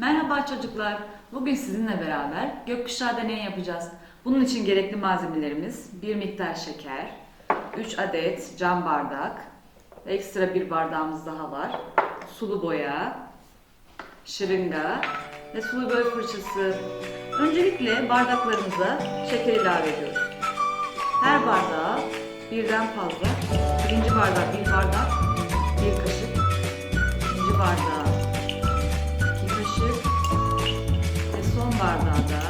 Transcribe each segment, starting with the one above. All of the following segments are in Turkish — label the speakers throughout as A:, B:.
A: Merhaba çocuklar. Bugün sizinle beraber gökkuşağı deneyi yapacağız. Bunun için gerekli malzemelerimiz bir miktar şeker, 3 adet cam bardak, ekstra bir bardağımız daha var. Sulu boya, şırınga ve sulu boya fırçası. Öncelikle bardaklarımıza şeker ilave ediyoruz. Her bardağa birden fazla. Birinci bardak bir bardak, bir kaşık. İkinci bardağa Bardağa da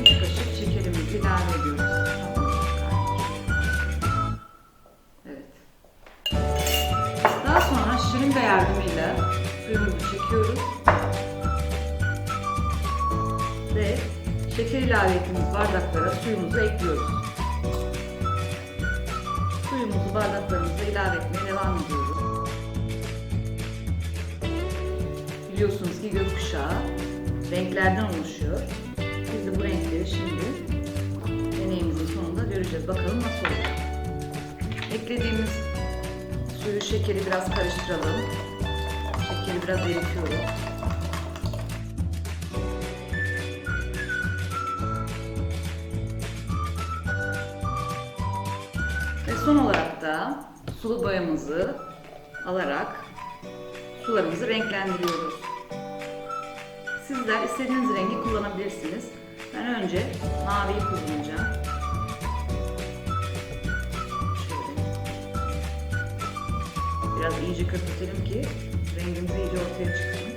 A: üç kaşık şekerimizi ilave ediyoruz. Evet. Daha sonra şırınga yardımıyla suyumuzu çekiyoruz. Ve şeker ilave ettiğimiz bardaklara suyumuzu ekliyoruz. Suyumuzu bardaklarımıza ilave etmeye devam ediyoruz. Biliyorsunuz ki gökkuşağı renklerden oluşuyor. Biz de bu renkleri şimdi deneyimizin sonunda göreceğiz. Bakalım nasıl olacak. Eklediğimiz suyu, şekeri biraz karıştıralım. Şekeri biraz eritiyoruz. Ve son olarak da sulu boyamızı alarak sularımızı renklendiriyoruz. Sizler istediğiniz rengi kullanabilirsiniz. Ben önce maviyi kullanacağım. Şöyle. Biraz iyice köpürtelim ki rengimiz iyice ortaya çıksın.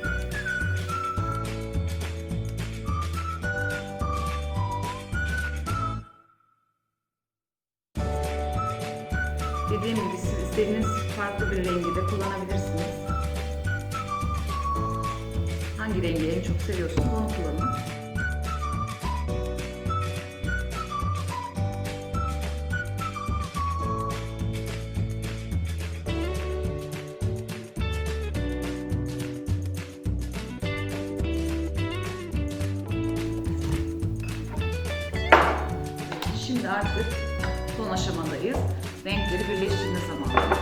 A: Dediğim gibi siz istediğiniz farklı bir rengi de kullanabilirsiniz. Hangi rengi en çok seviyorsunuz onu kullanın. Şimdi artık son aşamadayız. Renkleri birleştirme zamanı.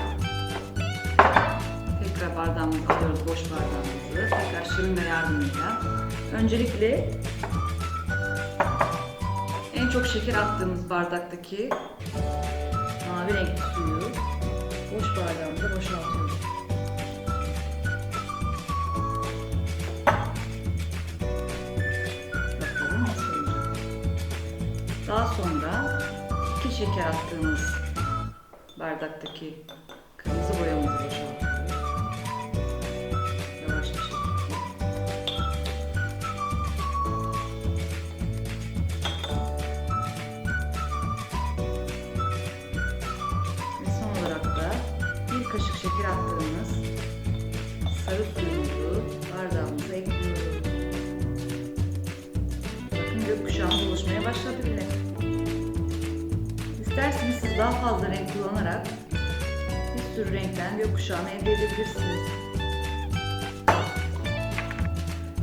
A: Tekrar bardağımızı alıyoruz, boş bardağımızı. Tekrar şırınga yardımıyla. Öncelikle en çok şeker attığımız bardaktaki mavi renkli suyu boş bardağımıza boşaltıyoruz. Bakalım nasıl olacak. Daha sonra iki şeker attığımız bardaktaki kırmızı boyamızı boşaltıyoruz. Şeker attığımız sarı suyumuzu bardağımıza ekliyoruz. Bakın gökkuşağımız oluşmaya başladı bile. İsterseniz siz daha fazla renk kullanarak bir sürü renkten gökkuşağını elde edebilirsiniz.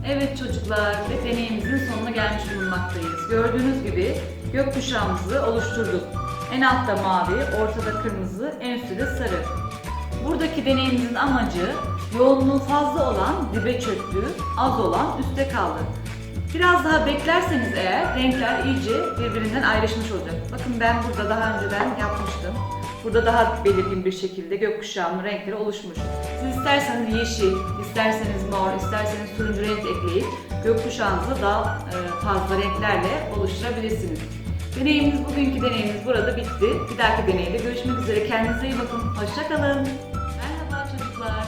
A: Evet çocuklar ve deneyimizin sonuna gelmiş bulunmaktayız. Gördüğünüz gibi gökkuşağımızı oluşturduk. En altta mavi, ortada kırmızı, en üstte de sarı. Buradaki deneyimizin amacı yoğunluğu fazla olan dibe çöktü, az olan üstte kaldı. Biraz daha beklerseniz eğer renkler iyice birbirinden ayrışmış olacak. Bakın ben burada daha önceden yapmıştım. Burada daha belirgin bir şekilde gökkuşağının renkleri oluşmuş. Siz isterseniz yeşil, isterseniz mor, isterseniz turuncu renk ekleyip gökkuşağınızı daha e, fazla renklerle oluşturabilirsiniz. Deneyimimiz, bugünkü deneyimimiz burada bitti. Bir dahaki deneyde görüşmek üzere. Kendinize iyi bakın. Hoşçakalın. Merhaba çocuklar.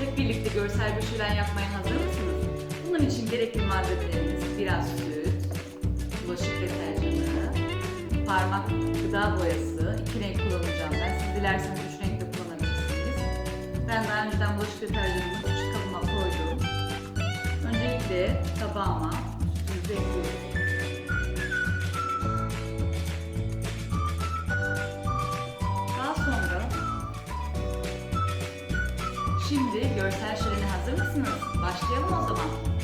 A: Hep birlikte görsel bir şölen yapmaya hazır mısınız? Bunun için gerekli malzemelerimiz biraz süt, bulaşık deterjanı, parmak gıda boyası, iki renk kullanacağım ben. Siz dilerseniz üç renk de kullanabilirsiniz. Ben daha önceden bulaşık deterjanımı küçük kabıma koydum. Öncelikle tabağıma sütümüzü ekliyoruz. Şimdi görsel şölene hazır mısınız? Başlayalım o zaman.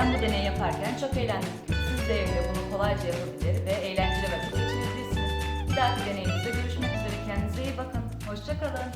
A: Ben bu deneyi yaparken çok eğlendim. Siz de evde bunu kolayca yapabilir ve eğlenceli vakit geçirebilirsiniz. Bir dahaki deneyimizde görüşmek üzere. Kendinize iyi bakın. Hoşçakalın.